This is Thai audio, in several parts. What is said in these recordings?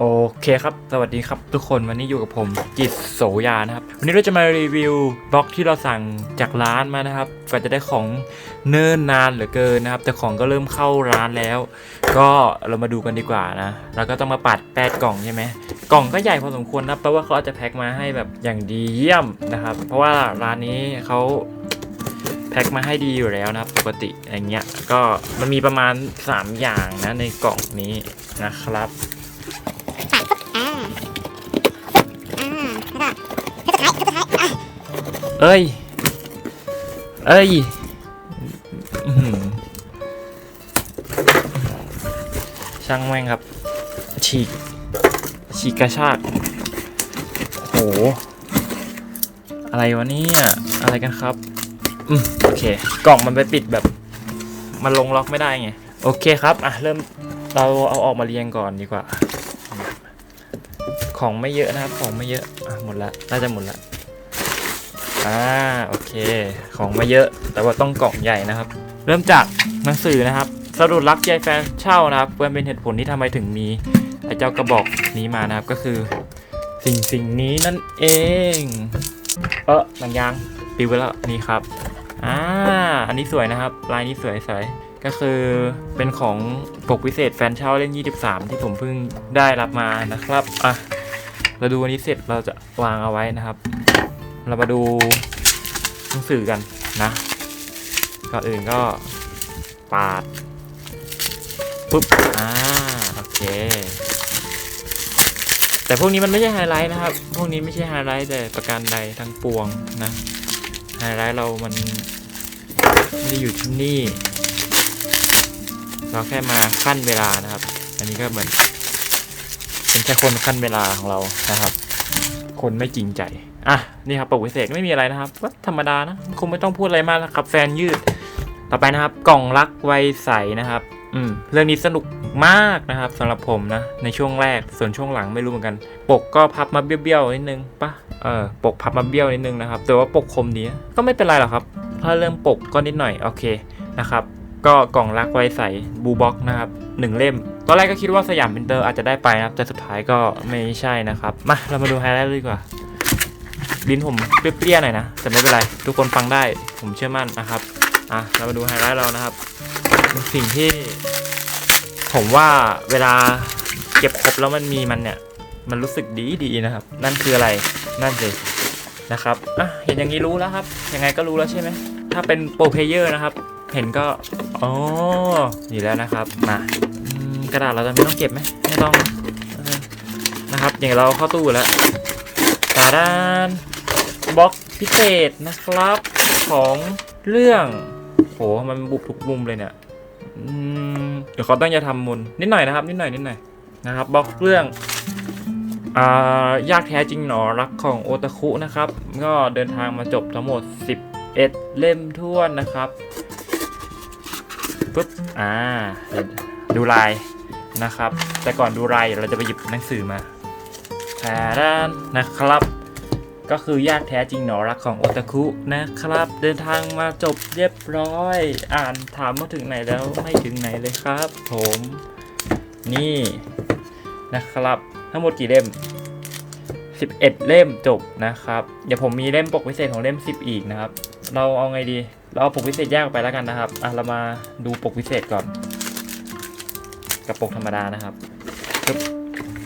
โอเคครับ สวัสดีครับทุกคนวันนี้อยู่กับผม จิตโสยานะครับ วันนี้เราจะมารีวิวบล็อกที่เราสั่งจากร้านมานะครับกว่าจะได้ของเนิ่นนานเหลือเกินนะครับ แต่ของก็เริ่มเข้าร้านแล้ว ก็เรามาดูกันดีกว่านะแล้วก็ต้องมาปัดแปดกล่องใช่ไหมกล่องก็ใหญ่พอสมควรนะเพราะว่าเขาอาจจะแพ็คมาให้แบบอย่างดีเยี่ยมนะครับ เพราะว่าร้านนี้เขาแพ็คมาให้ดีอยู่แล้วนะครับปกติอย่างเงี้ยก็มันมีประมาณ 3 อย่างนะในกล่องนี้นะครับ เอ้ย เอ้ยช่างแม่งครับ ฉีก ฉีกกระชากโห อะไรวะเนี่ย อะไรกันครับ อืม โอเค กล่องมันไปปิดแบบ มันลงล็อกไม่ได้ไง โอเคครับ อะ เริ่ม เราเอาออกมาเรียงก่อนดีกว่า ของไม่เยอะนะครับ ของไม่เยอะ อะ หมดละ น่าจะหมดละ อ่าโอเค ของมาเยอะ แต่ว่าต้องกล่องใหญ่นะครับ เริ่มจากหนังสือนะครับสรุปรักใจแฟนเช่านะครับเพื่อเป็นเหตุผลที่ทำไมถึงมีไอ้เจ้ากระบอกนี้มานะครับ ก็คือสิ่งสิ่งนี้นั่นเอง เออหนังยางปิวไปแล้วนี่ครับอ่าอันนี้สวยนะครับ ลายนี้สวยสวยก็คือเป็นของปกพิเศษแฟนเช่าเล่น 23 ที่ผมเพิ่งได้รับมานะครับอะเราดูวันนี้เสร็จเราจะวางเอาไว้นะครับ เรามาดูหนังสือกันนะก่อนอื่นก็ปาดปุ๊บอ่าโอเค แต่พวกนี้มันไม่ใช่ไฮไลท์นะครับ พวกนี้ไม่ใช่ไฮไลท์แต่ประการใดทั้งปวงนะไฮไลท์เรามันไม่ได้อยู่ที่นี่ เราแค่มาขั้นเวลานะครับ อันนี้ก็เหมือนเป็นแค่คนขั้นเวลาของเรานะครับ คนไม่จริงใจ อะนี่ครับปกวิเศษไม่มีอะไรนะครับก็ธรรมดานะคงไม่ต้องพูดอะไรมากแล้วครับแฟนยืด ต่อไปนะครับ กล่องรักไวใสนะครับ อืมเรื่องนี้สนุกมากนะครับสำหรับผมนะในช่วงแรกส่วนช่วงหลังไม่รู้เหมือนกัน ปกก็พับมาเบี้ยวๆนิดนึงปะเออปกพับมาเบี้ยวนิดนึงนะครับ แต่ว่าปกคมดีก็ไม่เป็นไรหรอกครับ ถ้าเรื่องปกก็นิดหน่อยโอเคนะครับก็กล่องรักไวใสบูบ็อกนะครับหนึ่งเล่ม ตอนแรกก็คิดว่าสยามพินเตอร์อาจจะได้ไปนะครับ แต่สุดท้ายก็ไม่ใช่นะครับ มาเรามาดูไฮไลท์เลยดีกว่า ลิ้นผมเปรี้ยๆหน่อยนะ แต่ไม่เป็นไร ทุกคนฟังได้ผมเชื่อมั่นนะครับ อะ เรามาดูไฮไลท์เรานะครับ สิ่งที่ ผมว่าเวลาเก็บครบแล้วมันมีมันเนี่ย มันรู้สึกดีดีนะครับ นั่นคืออะไรนั่นสินะครับอะเห็นอย่างนี้รู้แล้วครับ ยังไงก็รู้แล้วใช่ไหม ถ้าเป็นโปรเพเยอร์นะครับ เห็นก็อ๋อนี่แล้วนะครับมากระดาษเราจะไม่ต้องเก็บไหมไม่ต้องนะครับ อย่างเราเข้าตู้แล้ว ตาดานบล็อกพิเศษนะครับของเรื่องโหมันบุบทุกมุมเลยเนี่ยเดี๋ยวเขาต้องจะทำมุนนิดหน่อยนะครับ นิดหน่อยนิดหน่อยนะครับบล็อกเรื่องอายากแท้จริงหนอรักของโอตาคุนะครับ ก็เดินทางมาจบทั้งหมด 11 เล่มท้วนนะครับปุ๊บอ่าดูลายนะครับ แต่ก่อนดูลายเราจะไปหยิบหนังสือมา แทนนะครับ ก็คือยากแท้จริงหนอรักของโอตาคุนะครับ เดินทางมาจบเรียบร้อย อ่านถามมาถึงไหนแล้วไม่ถึงไหนเลยครับ ผม นี่นะครับ ทั้งหมดกี่เล่ม 11 เล่มจบนะครับ เดี๋ยวผมมีเล่มปกพิเศษของเล่ม 10 อีกนะครับ เราเอาไงดี เราเอาปกพิเศษแยกออกไปแล้วกันนะครับ อะเรามาดูปกพิเศษก่อน กับปกธรรมดานะครับ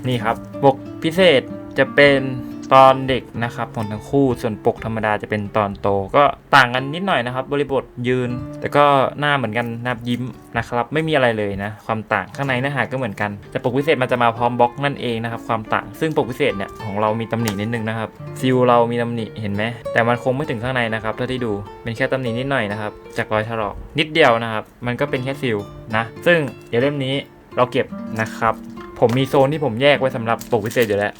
นี่ครับ ปกพิเศษ จะเป็นตอนเด็กนะครับของทั้งคู่ส่วนปกธรรมดาจะเป็นตอนโต ก็ต่างกันนิดหน่อยนะครับ บริบทยืน แต่ก็หน้าเหมือนกันนับยิ้มนะครับ ไม่มีอะไรเลยนะ ความต่างข้างในเนื้อหาก็เหมือนกันแต่ปกพิเศษมันจะมาพร้อมบล็อกนั่นเองนะครับ ความต่างซึ่งปกพิเศษเนี่ยของเรามีตำหนินิดนึงนะครับซิลเรามีตำหนิเห็นไหมแต่มันคงไม่ถึงข้างในนะครับเท่าที่ดูเป็นแค่ตำหนินิดหน่อยนะครับจากรอยถลอกนิดเดียวนะครับ มันก็เป็นแค่ซิลนะ ซึ่งเดี๋ยวเล่มนี้เราเก็บนะครับผมมีโซนที่ผมแยกไว้สำหรับปกพิเศษอยู่แล้ว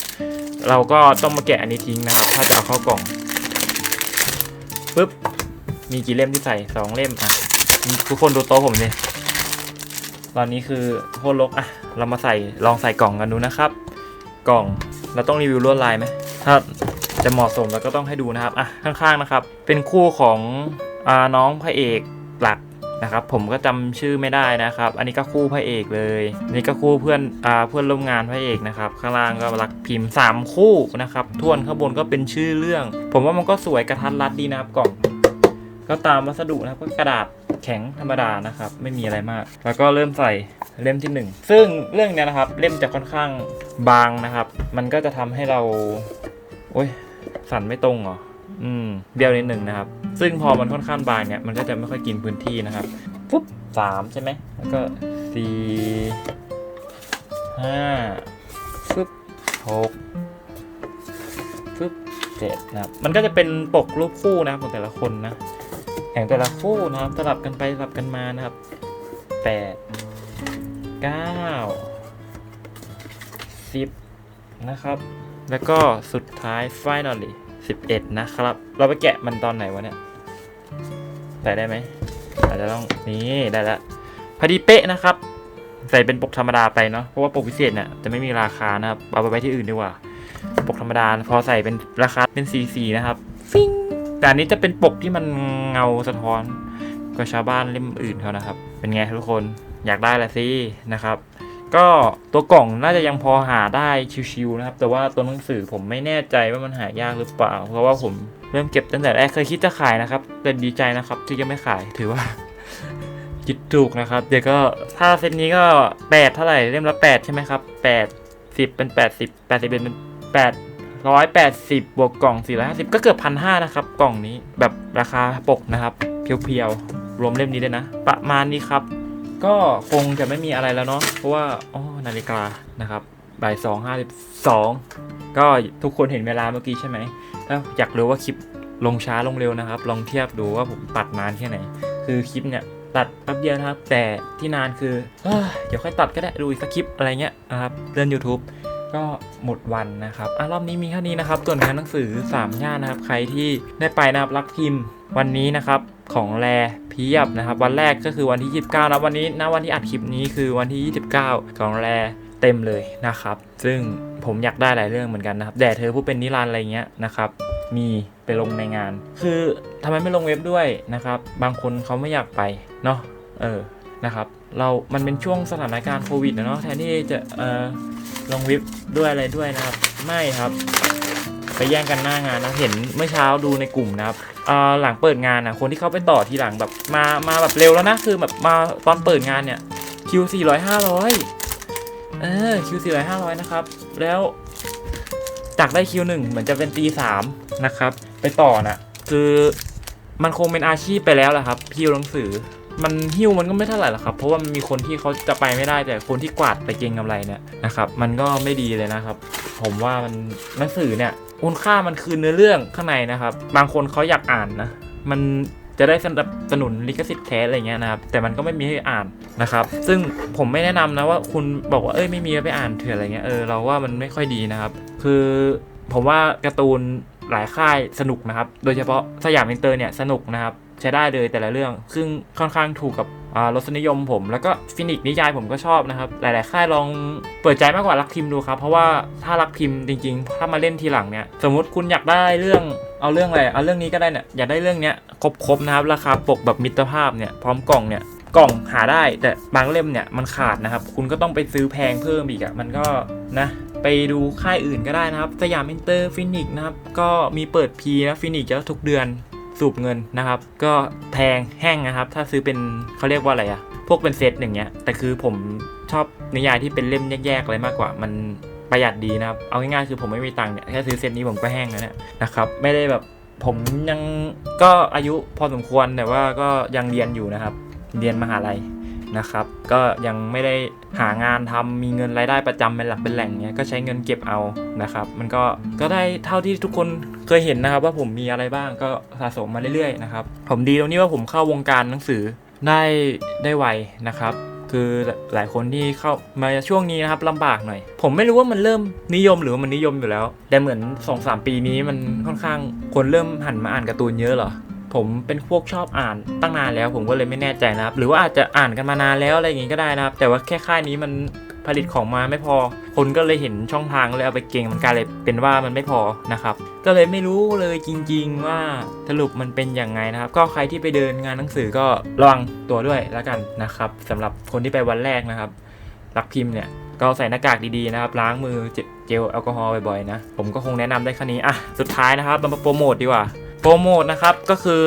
เราก็ต้องมาแกะอันนี้ทิ้งนะครับ ถ้าจะเอาเข้ากล่องปึ๊บมีกี่เล่มที่ใส่สองเล่มอะทุกคนดูโต๊ะผมเลยตอนนี้คือโคตรลกอะ เรามาใส่ลองใส่กล่องกันดูนะครับ กล่องเราต้องรีวิวลวดลายไหมถ้าจะเหมาะสมเราก็ต้องให้ดูนะครับอะข้างๆนะครับ เป็นคู่ของอน้องพระเอกหลัก นะครับผมก็จำชื่อไม่ได้นะครับ อันนี้ก็คู่พระเอกเลยนนี่ก็คู่เพื่อนอ่าเพื่อนร่วมงานพระเอกนะครับ ข้างล่างก็รักพิมพ์ 3 คู่นะครับทวนข้างบนก็เป็นชื่อเรื่อง ผมว่ามันก็สวยกระทัดรัดดีนะครับกล่องก็ตามวัสดุนะครับก็กระดาษแข็งธรรมดานะครับ ไม่มีอะไรมาก แล้วก็เริ่มใส่เล่มที่หนึ่งซึ่งเรื่องเนี้ยนะครับ เล่มจะค่อนข้างบางนะครับ มันก็จะทำให้เราโอ้ยสั่นไม่ตรงเหรออืมเบี้ยวนิดหนึ่งนะครับ ซึ่งพอมันค่อนข้างบางเนี่ยมันก็จะไม่ค่อยกินพื้นที่นะครับปุ๊บสามใช่ไหมแล้วก็สี่ห้าฟึบหกฟึบเจ็ดนะครับมันก็จะเป็นปกรูปคู่นะครับของแต่ละคนนะแข่งแต่ละคู่นะครับสลับกันไปสลับกันมานะครับแปดเก้าสิบนะครับ แล้วก็สุดท้าย finally สิบเอ็ดนะครับ เราไปแกะมันตอนไหนวะเนี่ย ใส่ได้ไหมอาจจะต้องนี่ได้แล้วพอดีเป๊ะนะครับ ใส่เป็นปกธรรมดาไปเนาะเพราะว่าปกพิเศษเนี่ยจะไม่มีราคานะครับเอาไปไว้ที่อื่นดีกว่า ปกธรรมดาพอใส่เป็นราคาเป็นสีสีนะครับฟิงแต่อันนี้จะเป็นปกที่มันเงาสะท้อนกว่าชาวบ้านเล่มอื่นเขานะครับ เป็นไงทุกคนอยากได้ละสินะครับ ก็ตัวกล่องน่าจะยังพอหาได้ชิวๆนะครับ แต่ว่าตัวหนังสือผมไม่แน่ใจว่ามันหายากหรือเปล่า เพราะว่าผมเริ่มเก็บตั้งแต่แรกเคยคิดจะขายนะครับแต่ดีใจนะครับที่ยังไม่ขายถือว่าคิดถูกนะครับ เดี๋ยวก็ถ้าเซตนี้ก็แปดเท่าไหร่เล่มละแปดใช่ไหมครับแปดสิบเป็นแปดสิบแปดสิบเป็นแปดร้อยแปดสิบบวกกล่องสี่ร้อยห้าสิบก็เกือบพันห้านะครับ กล่องนี้แบบราคาปกนะครับ เพียวๆ รวมเล่มนี้ด้วยนะ ประมาณนี้ครับ ก็คงจะไม่มีอะไรแล้วเนาะเพราะว่าอ๋อนาฬิกานะครับบ่ายสองห้าสิบสองก็ทุกคนเห็นเวลาเมื่อกี้ใช่ไหมถ้าอยากรู้ว่าคลิปลงช้าลงเร็วนะครับ ลองเทียบดูว่าผมตัดนานแค่ไหน คือคลิปเนี่ยตัดแป๊บเดียวนะครับ แต่ที่นานคือเเดี๋ยวค่อยตัดก็ได้ดูอีกสักคลิปอะไรเงี้ยนะครับเลื่อน YouTube ก็หมดวันนะครับอะรอบนี้มีแค่นี้นะครับส่วนงานหนังสือ3ย่านนะครับ ใครที่ได้ไปนะครับรักพิมพ์วันนี้นะครับ ของแรเพียบนะครับ วันแรกก็คือวันที่ 29นะวันนี้นะวันที่อัดคลิปนี้คือวันที่ 29 ของแรเต็มเลยนะครับ ซึ่งผมอยากได้หลายเรื่องเหมือนกันนะครับแด่เธอผู้เป็นนิรันดร์อะไรเงี้ยนะครับมีไปลงในงาน คือทำไมไม่ลงเว็บด้วยนะครับ บางคนเขาไม่อยากไปเนาะเออนะครับ เรามันเป็นช่วงสถานการณ์โควิดนะเนาะแทนที่จะเออลงเว็บด้วยอะไรด้วยนะครับ ไม่ครับ ไปแย่งกันหน้างานนะเห็นเมื่อเช้าดูในกลุ่มนะครับหลังเปิดงานนะคนที่เขาไปต่อทีหลังแบบมามาแบบเร็วแล้วนะคือแบบมาตอนเปิดงานเนี่ยคิวสี่ร้อยห้าร้อยเออคิวสี่ร้อยห้าร้อยนะครับ แล้วจากได้คิวหนึ่งเหมือนจะเป็นตีสามนะครับ ไปต่อนะคือมันคงเป็นอาชีพไปแล้วแหละครับพิวหนังสือ มันหิ้วมันก็ไม่เท่าไหร่หรอกครับ เพราะว่ามันมีคนที่เขาจะไปไม่ได้แต่คนที่กวาดไปเก็งกำไรเนี่ยนะครับ มันก็ไม่ดีเลยนะครับ ผมว่ามันหนังสือเนี่ย คุณค่ามันคือเนื้อเรื่องข้างในนะครับ บางคนเขาอยากอ่านนะ มันจะได้สนับสนุนลิขสิทธิ์แท้อะไรเงี้ยนะครับแต่มันก็ไม่มีให้อ่านนะครับ ซึ่งผมไม่แนะนำนะว่าคุณบอกว่าเอ้ยไม่มีไปอ่านเถื่ออะไรเงี้ยเออเราว่ามันไม่ค่อยดีนะครับ คือผมว่าการ์ตูนหลายค่ายสนุกนะครับ โดยเฉพาะสยามอินเตอร์เนี่ยสนุกนะครับ ใช้ได้เลยแต่ละเรื่อง ซึ่งค่อนข้างถูกกับอ่ารสนิยมผม แล้วก็ฟินิกนิยายผมก็ชอบนะครับ หลาย ๆ ค่ายลองเปิดใจมากกว่ารักพิมพ์ดูครับ เพราะว่าถ้ารักพิมพ์จริง ๆ ถ้ามาเล่นทีหลังเนี่ย สมมติคุณอยากได้เรื่องเอาเรื่องอะไร เอาเรื่องนี้ก็ได้เนี่ย อยากได้เรื่องเนี้ยครบ ๆ นะครับ ราคาปกแบบมิตรภาพเนี่ยพร้อมกล่องเนี่ยกล่องหาได้แต่บางเล่มเนี่ยมันขาดนะครับ คุณก็ต้องไปซื้อแพงเพิ่มอีกอะ่ะมันก็นะ ไปดูค่ายอื่นก็ได้นะครับ สยามอินเตอร์ฟินิกนะครับ ก็มีเปิดพีนะฟินิกจะทุกเดือน สูบเงินนะครับ ก็แพงแห้งนะครับ ถ้าซื้อเป็นเขาเรียกว่าอะไรอะพวกเป็นเซตอย่างเงี้ย แต่คือผมชอบนิยายที่เป็นเล่มแยกๆอะไรมากกว่า มันประหยัดดีนะครับ เอาง่ายๆคือผมไม่มีตังค์เนี่ยแค่ซื้อเซตนี้ผมก็แห้งแล้วเนี่ยนะครับ ไม่ได้แบบผมยังก็อายุพอสมควรแต่ว่าก็ยังเรียนอยู่นะครับ เรียนมหาลัย นะครับ ก็ยังไม่ได้หางานทำมีเงินรายได้ประจำเป็นหลักเป็นแหล่งเนี้ยก็ใช้เงินเก็บเอานะครับ มันก็ก็ได้เท่าที่ทุกคนเคยเห็นนะครับ ว่าผมมีอะไรบ้างก็สะสมมาเรื่อยๆนะครับผมดีตรงนี้ว่าผมเข้าวงการหนังสือได้ได้ไวนะครับคือหลายคนที่เข้ามาช่วงนี้นะครับลำบากหน่อย ผมไม่รู้ว่ามันเริ่มนิยมหรือว่ามันนิยมอยู่แล้ว แต่เหมือน2อสปีนี้มันค่อนข้างคนเริ่มหันมาอ่านการ์ตูนเยอะเหรอ ผมเป็นพวกชอบอ่านตั้งนานแล้ว ผมก็เลยไม่แน่ใจนะครับ หรือว่าอาจจะอ่านกันมานานแล้วอะไรอย่างงี้ก็ได้นะครับ แต่ว่าแค่ค่ายนี้มันผลิตของมาไม่พอ คนก็เลยเห็นช่องทางเลยเอาไปเก่งมันกลายเลยเป็นว่ามันไม่พอนะครับ ก็เลยไม่รู้เลยจริง ๆ ว่าสรุปมันเป็นยังไงนะครับ ก็ใครที่ไปเดินงานหนังสือก็ระวังตัวด้วยแล้วกันนะครับสำหรับคนที่ไปวันแรกนะครับรักพิมพ์เนี่ยก็ใส่หน้ากากดีๆนะครับล้างมือเจลแอลกอฮอล์บ่อยๆนะผมก็คงแนะนำได้แค่นี้อะสุดท้ายนะครับมาโปรโมทดีกว่า โปรโมทนะครับก็คือ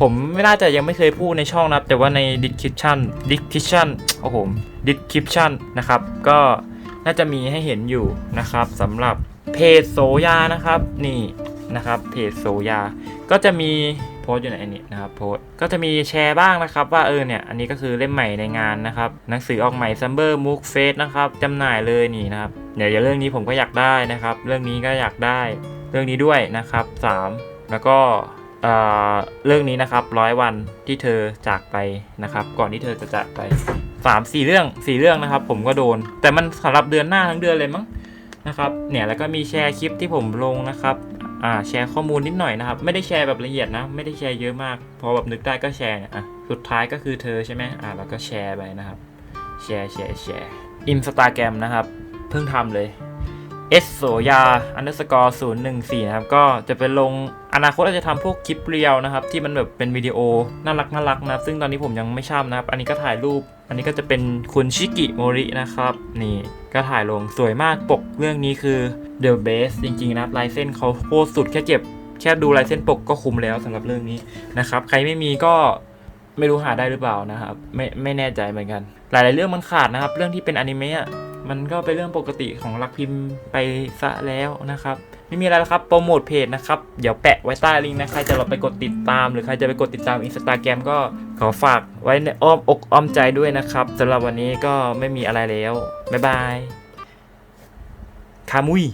ผมไม่น่าจะยังไม่เคยพูดในช่องนะครับ แต่ว่าใน description description โอ้โห description นะครับ ก็น่าจะมีให้เห็นอยู่นะครับสำหรับเพจโซยานะครับนี่นะครับเพจโซยา ก็จะมีโพสต์อยู่ไหนนี่นะครับโพสต์ก็จะมีแชร์บ้างนะครับ ว่าเออเนี่ยอันนี้ก็คือเล่มใหม่ในงานนะครับหนังสือออกใหม่ Summer Mook Face นะครับจำหน่ายเลยนี่นะครับเดี๋ยวเรื่องนี้ผมก็อยากได้นะครับ เรื่องนี้ก็อยากได้ เรื่องนี้ด้วยนะครับสามแล้วก็เอ่อเรื่องนี้นะครับร้อยวันที่เธอจากไปนะครับ ก่อนที่เธอจะจากไปสามสี่เรื่องสี่เรื่องนะครับ ผมก็โดน แต่มันสำหรับเดือนหน้าทั้งเดือนเลยมั้งนะครับเนี่ยแล้วก็มีแชร์คลิปที่ผมลงนะครับอ่าแชร์ข้อมูลนิดหน่อยนะครับ ไม่ได้แชร์แบบละเอียดนะ ไม่ได้แชร์เยอะมาก พอแบบนึกได้ก็แชร์อะสุดท้ายก็คือเธอใช่ไหมอ่าแล้วก็แชร์ไปนะครับ แชร์แชร์แชร์อินสตาแกรมนะครับ เพิ่งทำเลย s โสยา underscore 0 1 4นะครับ ก็จะเป็นลงอนาคตอาจจะทำพวกคลิปเรียวนะครับ ที่มันแบบเป็นวิดีโอน่ารักน่ารักนะซึ่งตอนนี้ผมยังไม่ชอบนะครับ อันนี้ก็ถ่ายรูป อันนี้ก็จะเป็นคุณชิกิโมรินะครับ นี่ก็ถ่ายลงสวยมากปกเรื่องนี้คือ The Best จริงๆนะลายเส้นเขาโคตรสุดแค่เจ็บแค่ดูลายเส้นปกก็คุ้มแล้วสำหรับเรื่องนี้นะครับ ใครไม่มีก็ไม่รู้หาได้หรือเปล่านะครับ ไม่ไม่แน่ใจเหมือนกัน หลายๆเรื่องมันขาดนะครับ เรื่องที่เป็นอนิเมะ มันก็เป็นเรื่องปกติของรักพิมพ์ไปซะแล้วนะครับ ไม่มีอะไรแล้วครับโปรโมทเพจนะครับ เดี๋ยวแปะไว้ใต้ลิงก์นะใครจะเราไปกดติดตาม หรือใครจะไปกดติดตามอินสตาแกรมก็ขอฝากไว้ในอ้อมอกอ้อมใจด้วยนะครับสำหรับวันนี้ก็ไม่มีอะไรแล้ว บ๊ายบายคามุย